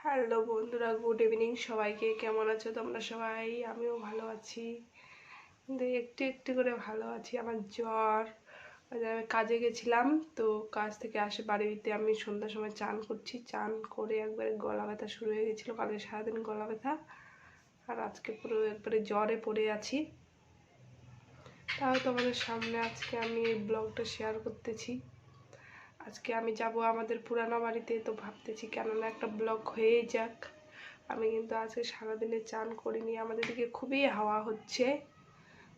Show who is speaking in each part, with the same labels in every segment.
Speaker 1: Hello বন্ধুরা, good evening সবাইকে। কেমন আছো তোমরা সবাই? আমিও ভালো আছি। কিন্তু একটু একটু করে ভালো আছি। আমার জ্বর। আমি কাজে গেছিলাম, তো কাজ থেকে আসে বাড়িতে আমি সন্ধ্যার সময় চান করছি। চান করে একবারে গলা ব্যথা শুরু হয়ে গেছিল, কালকে সারাদিন গলা ব্যথা। আর আজকে পুরো একবারে জ্বরে পড়ে আছি। তাও তোমাদের সামনে আজকে আমি এই ব্লগটা শেয়ার করতেছি। আজকে আমি যাব আমাদের পুরানো বাড়িতে, তো ভাবতেছি কেননা একটা ব্লগ হয়েই যাক। আমি কিন্তু আজকে সারাদিনে চান করিনি, আমাদের দিকে খুবই হাওয়া হচ্ছে।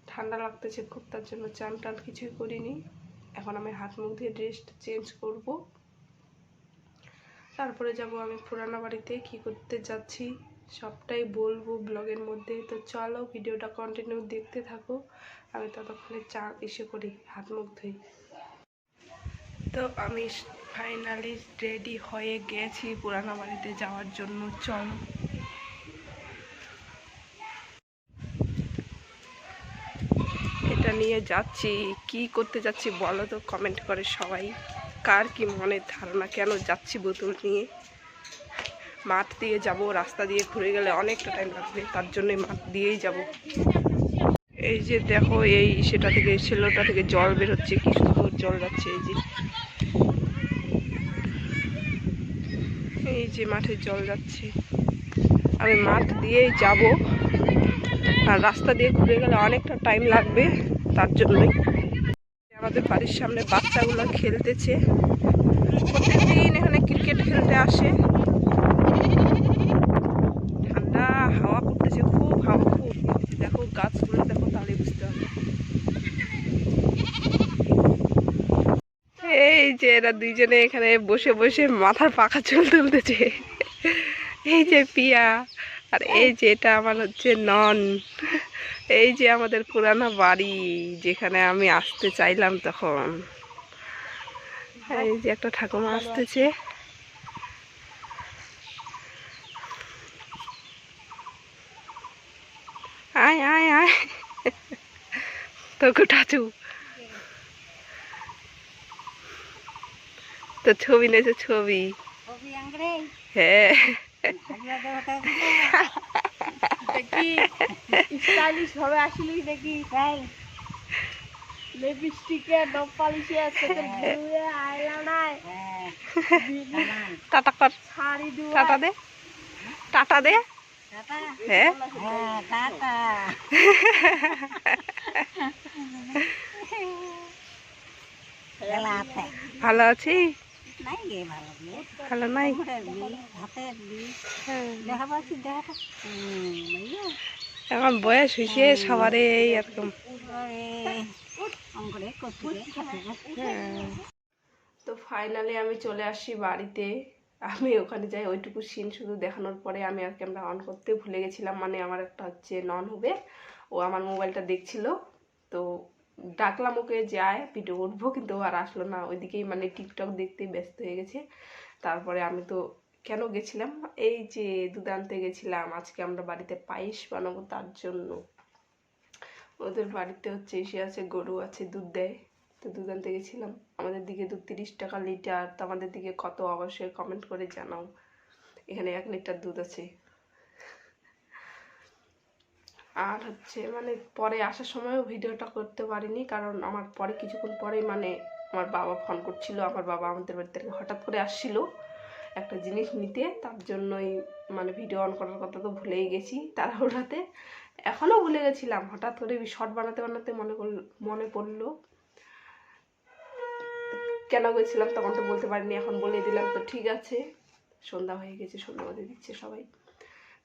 Speaker 1: ঠান্ডা লাগতেছে খুব, তার জন্য চান টান কিছুই করিনি। এখন আমি হাত মুখ দিয়ে ড্রেসটা চেঞ্জ করব। তারপরে যাব আমি পুরানো বাড়িতে, কি করতে যাচ্ছি, সবটাই বলব ব্লগের মধ্যে। তো চলো ভিডিওটা কন্টিনিউ দেখতে থাকো। আমি ততক্ষণে চা এসে করি, হাত মুখ ধুই তো আমি ফাইনালি রেডি হয়ে গেছি পুরানো বাড়িতে যাওয়ার জন্য। চল। এটা নিয়ে যাচ্ছি। কি করতে যাচ্ছি বলো তো কমেন্ট করে সবাই। কার কি মনের ধারণা, কেন যাচ্ছি বোতল নিয়ে? মাঠ দিয়ে যাব, রাস্তা দিয়ে ঘুরে গেলে অনেকটা টাইম লাগবে, তার জন্যই মাঠ দিয়েই যাব। এই যে দেখো, এই সেটা থেকে, সেলোটা থেকে জল বেরোচ্ছে, কি সুন্দর জল যাচ্ছে এই যে। এই যে মাঠে জল যাচ্ছে। আমি মাঠ দিয়েই যাব। আর রাস্তা দিয়ে ঘুরে গেলে অনেকটা টাইম লাগবে, তার জন্যই। আমাদের বাড়ির সামনে বাচ্চাগুলো খেলতেছে। প্রত্যেকদিন এখানে ক্রিকেট খেলতে আসে ঠান্ডা হাওয়া করতেছে খুব হাওয়া খুব দেখো গাছগুলো দেখো তাহলে বুঝতে হবে এই যে এরা দুইজনে এখানে বসে বসে মাথার পাখা চুল তুলতেছে। এই যে পিয়া, আর এই যে এটা আমার হচ্ছে নন। এই যে আমাদের পুরানো বাড়ি যেখানে আমি আসতে চাইলাম তখন। এই যে একটা ঠাকুমা আসতেছে। আয় আয় আয়। তোকে কুটাচু তো ছবি নেছে ছবি। হ্যাঁ।
Speaker 2: দেখি। স্টাইলিশ ভাবে আসলি দেখি। তাই লিপস্টিকে ডব পালিশে চোখের ধুয়ে আইলাইনার
Speaker 1: টাটা কর।
Speaker 2: শাড়ি দুয়া
Speaker 1: টাটা দে। টাটা দে। হ্যাঁ। ভালো আছি ভালো নাই? হ্যাঁ। এখন বয়স হয়েছে সবারই এরকম। তো ফাইনালি আমি চলে আসি বাড়িতে। আমি ওখানে যাই ওইটুকু সিন শুধু দেখানোর পরে আমি আর ক্যামেরা অন করতে ভুলে গেছিলাম। মানে আমার একটা হচ্ছে নন হবে ও আমার মোবাইলটা দেখছিল। তো ডাকলাম ওকে যায় ভিডিও উঠবো কিন্তু আর আসলো না। ওইদিকেই মানে টিকটক দেখতে ব্যস্ত হয়ে গেছে। তারপরে আমি তো কেন গেছিলাম? এই যে দুধ আনতে গেছিলাম, আজকে আমরা বাড়িতে পায়েস বানাবো, তার জন্য। ওদের বাড়িতে হচ্ছে এসে আছে, গরু আছে, দুধ দেয়। তো দুধ আনতে গেছিলাম। আমাদের দিকে দুধ তিরিশ টাকা লিটার। তো আমাদের দিকে কত অবশ্যই কমেন্ট করে জানাও। এখানে এক লিটার দুধ আছে। আর হচ্ছে মানে পরে আসার সময়ও ভিডিওটা করতে পারিনি, কারণ আমার পরে কিছুক্ষণ পরে মানে আমার বাবা ফোন করছিল, আমার বাবা আমাদের বাড়ি থেকে হঠাৎ করে আসছিল একটা জিনিস নিতে, তার জন্যই মানে ভিডিও অন করার কথা তো ভুলেই গেছি তাড়াহুড়াতে। এখনও ভুলে গেছিলাম, হঠাৎ করে শর্ট বানাতে বানাতে মনে করল, মনে পড়ল। কেন গেছিলাম তখন তো বলতে পারিনি, এখন বলে দিলাম, তো ঠিক আছে। সন্ধ্যা হয়ে গেছে, সন্ধ্যা বাদে দিচ্ছে সবাই।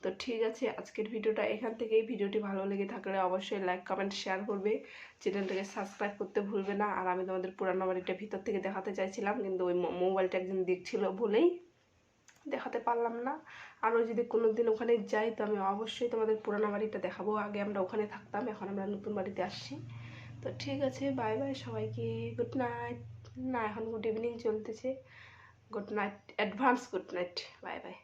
Speaker 1: তো ঠিক আছে, আজকের ভিডিওটা এখান থেকেই। ভিডিওটি ভালো লেগে থাকলে অবশ্যই লাইক কমেন্ট শেয়ার করবে। চ্যানেলটাকে সাবস্ক্রাইব করতে ভুলবে না। আর আমি তোমাদের পুরানো বাড়িটা ভিতর থেকে দেখাতে চাইছিলাম, কিন্তু ওই মোবাইলটা একদিন দেখছিল বলেই দেখাতে পারলাম না। আরও যদি কোনো দিন ওখানে যাই, তো আমি অবশ্যই তোমাদের পুরানো বাড়িটা দেখাবো। আগে আমরা ওখানে থাকতাম, এখন আমরা নতুন বাড়িতে আসছি। তো ঠিক আছে বাই বাই সবাইকে। গুড নাইট না, এখন গুড ইভিনিং চলতেছে। Good night advance good night bye bye